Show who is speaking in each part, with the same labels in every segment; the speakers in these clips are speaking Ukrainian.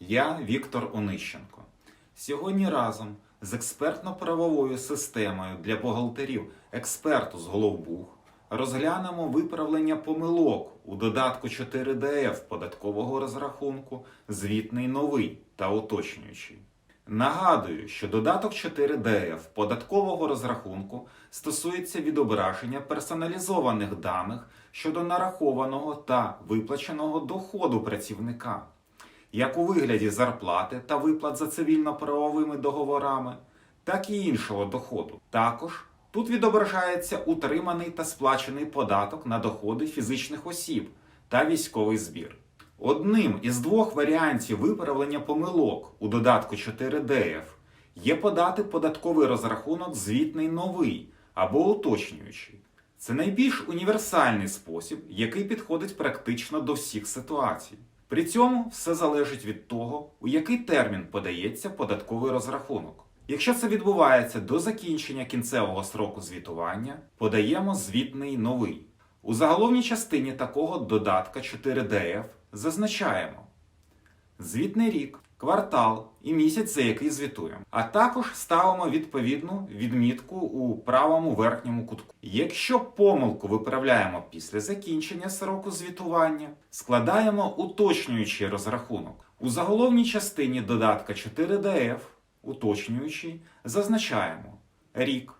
Speaker 1: Я Віктор Онищенко. Сьогодні разом з експертно-правовою системою для бухгалтерів експерту з Головбух розглянемо виправлення помилок у додатку 4ДФ податкового розрахунку звітний новий та уточнюючий. Нагадую, що додаток 4ДФ податкового розрахунку стосується відображення персоналізованих даних щодо нарахованого та виплаченого доходу працівника, як у вигляді зарплати та виплат за цивільно-правовими договорами, так і іншого доходу. Також тут відображається утриманий та сплачений податок на доходи фізичних осіб та військовий збір. Одним із двох варіантів виправлення помилок у додатку 4ДФ є подати податковий розрахунок звітний новий або уточнюючий. Це найбільш універсальний спосіб, який підходить практично до всіх ситуацій. При цьому все залежить від того, у який термін подається податковий розрахунок. Якщо це відбувається до закінчення кінцевого сроку звітування, подаємо звітний новий. У заголовній частині такого додатка 4DF зазначаємо звітний рік, квартал і місяць, за який звітуємо. А також ставимо відповідну відмітку у правому верхньому кутку. Якщо помилку виправляємо після закінчення сроку звітування, складаємо уточнюючий розрахунок. У заголовній частині додатка 4DF, уточнюючий, зазначаємо рік,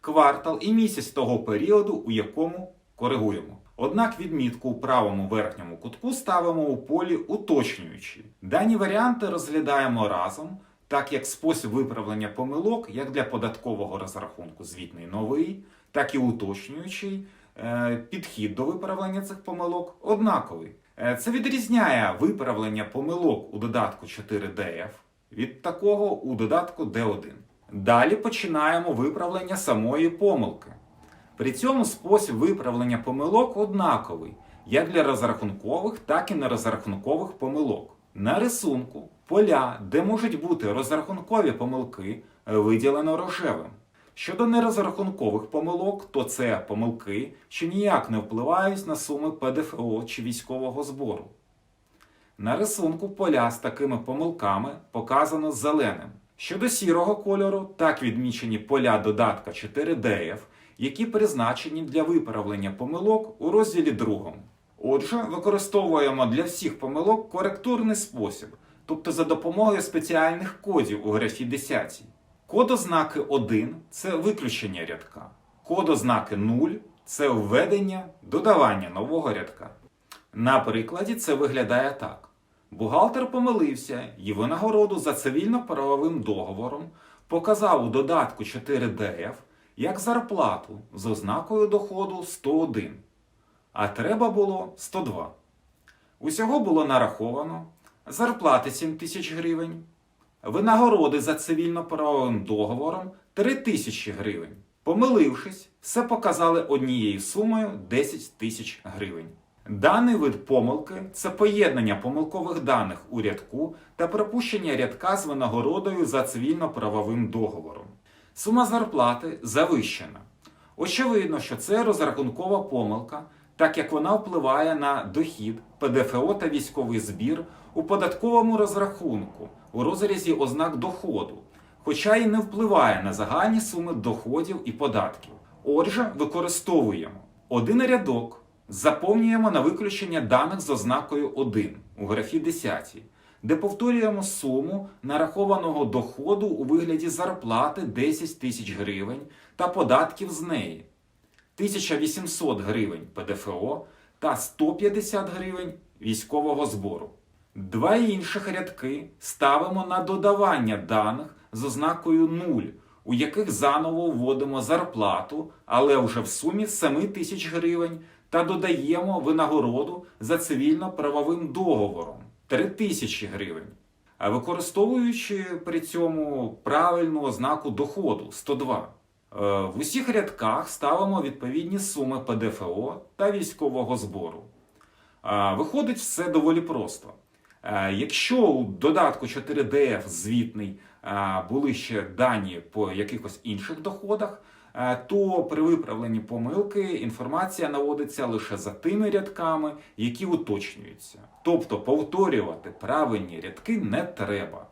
Speaker 1: квартал і місяць того періоду, у якому коригуємо. Однак відмітку у правому верхньому кутку ставимо у полі уточнюючі. Дані варіанти розглядаємо разом, так як спосіб виправлення помилок як для податкового розрахунку звітний новий, так і уточнюючий е, підхід до виправлення цих помилок однаковий. Е, Це відрізняє виправлення помилок у додатку 4DF від такого у додатку D1. Далі починаємо виправлення самої помилки. При цьому спосіб виправлення помилок однаковий як для розрахункових, так і нерозрахункових помилок. На рисунку поля, де можуть бути розрахункові помилки, виділено рожевим. Щодо нерозрахункових помилок, то це помилки, що ніяк не впливають на суми ПДФО чи військового збору. На рисунку поля з такими помилками показано зеленим. Щодо сірого кольору, так відмічені поля додатка 4DF, які призначені для виправлення помилок у розділі 2. Отже, використовуємо для всіх помилок коректурний спосіб, тобто за допомогою спеціальних кодів у графі 10. Код ознаки 1 це виключення рядка. Код ознаки 0 це введення додавання нового рядка. На прикладі це виглядає так. Бухгалтер помилився і винагороду за цивільно-правовим договором показав у додатку 4DF як зарплату з ознакою доходу 101, а треба було 102. Усього було нараховано зарплати 7 тисяч гривень, винагороди за цивільно-правовим договором 3 тисячі гривень. Помилившись, все показали однією сумою 10 тисяч гривень. Даний вид помилки це поєднання помилкових даних у рядку та пропущення рядка з винагородою за цивільно-правовим договором. Сума зарплати завищена. Очевидно, що це розрахункова помилка, так як вона впливає на дохід, ПДФО та військовий збір у податковому розрахунку у розрізі ознак доходу, хоча й не впливає на загальні суми доходів і податків. Отже, використовуємо один рядок, заповнюємо на виключення даних з ознакою 1 у графі 10 де повторюємо суму нарахованого доходу у вигляді зарплати 10 тисяч гривень та податків з неї, 1800 гривень ПДФО та 150 гривень військового збору. Два інших рядки ставимо на додавання даних з ознакою 0, у яких заново вводимо зарплату, але вже в сумі 7 тисяч гривень та додаємо винагороду за цивільно-правовим договором. 3 тисячі гривень, використовуючи при цьому правильну ознаку доходу 102. Е, В усіх рядках ставимо відповідні суми ПДФО та військового збору. Виходить все доволі просто. Е, Якщо у додатку 4DF звітний були ще дані по якихось інших доходах, то при виправленні помилки інформація наводиться лише за тими рядками, які уточнюються. Тобто повторювати правильні рядки не треба.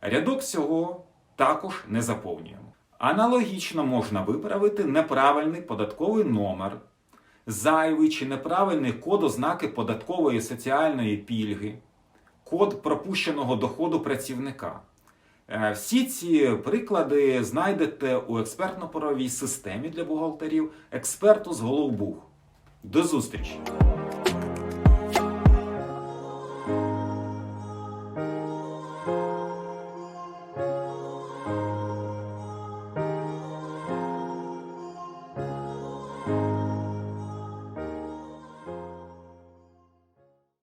Speaker 1: Рядок всього також не заповнюємо. Аналогічно можна виправити неправильний податковий номер, зайвий чи неправильний код ознаки податкової соціальної пільги, код пропущеного доходу працівника. Е, Всі ці приклади знайдете у експертно-правовій системі для бухгалтерів експерту з Головбух. До зустрічі!